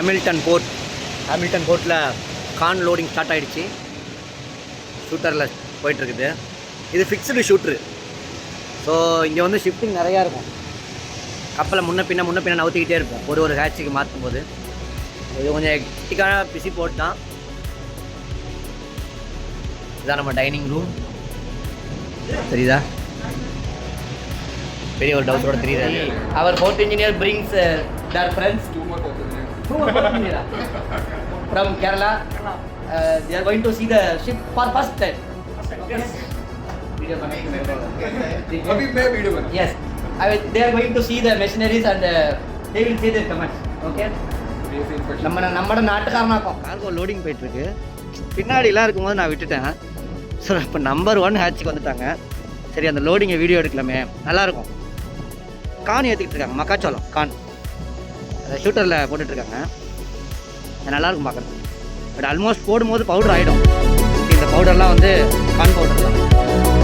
Hamilton board. Hamilton போர்ட்டில் Khan loading start ஆகிடுச்சு ஷூட்டரில் போயிட்டுருக்குது. இது ஃபிக்ஸ்டு ஷூட்ரு ஸோ இங்கே வந்து ஷிஃப்டிங் நிறையா இருக்கும். கப்பலை முன்ன பின்ன முன்ன பின்ன நவுத்திக்கிட்டே இருக்கும் ஒரு ஒரு ஹேட்சுக்கு மாற்றும் போது. இது கொஞ்சம் ஹெக்டிக்கான பிசி போட் தான். இதான் நம்ம டைனிங் ரூம் தெரியுதா? பெரிய ஒரு டவுட்டோட தெரியுது அவர் port engineer brings their friends From Kerala. Uh, they are going to see the ship for first time. Yes. yes. I mean, they are going to see the machineries and uh, they will see their comments. Okay. நம்ம நம்மட நாட்டுக்காரனாக்கும் cargo loading போயிட்டு இருக்கு பின்னாடிலாம் இருக்கும்போது நான் விட்டுட்டேன் sir இப்போ number one ஹேட்சிக்கு வந்துட்டாங்க சரி அந்த லோடிங்கை வீடியோ எடுக்கலாமே நல்லாயிருக்கும் கான் ஏற்றிக்கிட்டு இருக்காங்க மக்காச்சோளம் கான் ஷூட்டரில் போட்டுட்ருக்காங்க. நல்லாயிருக்கும் பார்க்குறது பட் ஆல்மோஸ்ட் போடும்போது பவுடர் ஆகிடும் இந்த பவுடர்லாம் வந்து கான் பவுடர் தான்.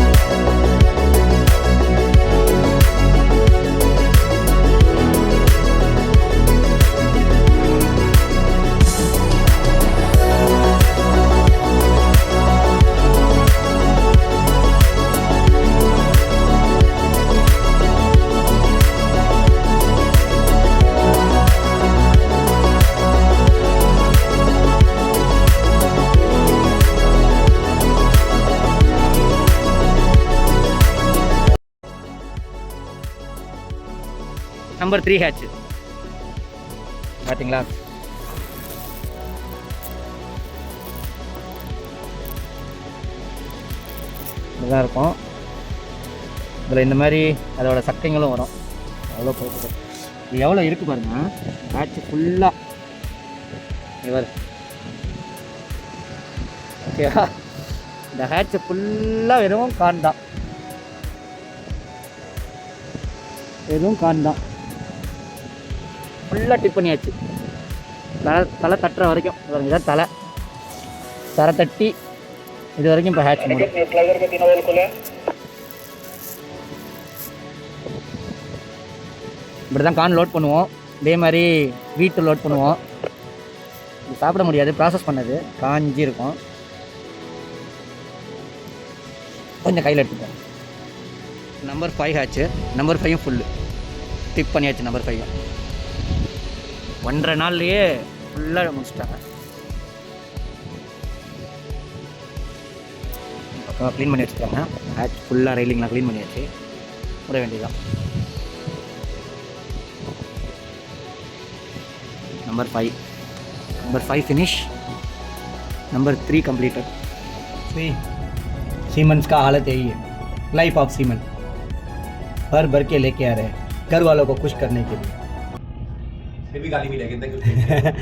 நம்பர் த்ரீ ஹேட்ச் பார்த்தீங்களா இதுதான் இருக்கும். இதில் இந்த மாதிரி அதோட சக்கைங்களும் வரும். அவ்வளோ போகுது இது எவ்வளோ இருக்குது பாருங்க. ஹேட்ச் ஃபுல்லாக இவர் ஓகேவா? இந்த ஹேட்ச் ஃபுல்லாக வெறும் கான் தான் வெறும் கான் தான் ஃபுல்லாக டிப் பண்ணியாச்சு. தலை தலை தட்டுற வரைக்கும். இதான் தலை. தரை தட்டி இது வரைக்கும் இப்போ ஹேட்ச் மூடு. இப்படி தான் கான் லோட் பண்ணுவோம். இதே மாதிரி வீட்டு லோட் பண்ணுவோம். இது சாப்பிட முடியாது ப்ராசஸ் பண்ணது. காஞ்சி இருக்கும் கொஞ்சம் கையில் எடுத்துப்போம். நம்பர் ஃபைவ் ஆச்சு நம்பர் ஃபைவும் ஃபுல்லு டிப் பண்ணியாச்சு நம்பர் ஃபைவ் ஒன்றரை நாள்லையே ஃபுல்லாக முடிச்சிட்டாங்க பக்கம் க்ளீன் பண்ணி வச்சுருக்காங்க ஹேட் ஃபுல்லாக ரெயிலிங்லாம் க்ளீன் பண்ணியாச்சு விட வேண்டியதுதான் number five number five finish number three completed सी सीमंस का हालत यही है लाइफ ऑफ सीमन भर भर के लेके आ रहे हैं घर वालों को खुश करने के लिए ਇਹ ਵੀ ਗੱਲ ਗਾਲੀ ਮਿਲਿਆ ਕਹਿੰਦਾ ਕਿ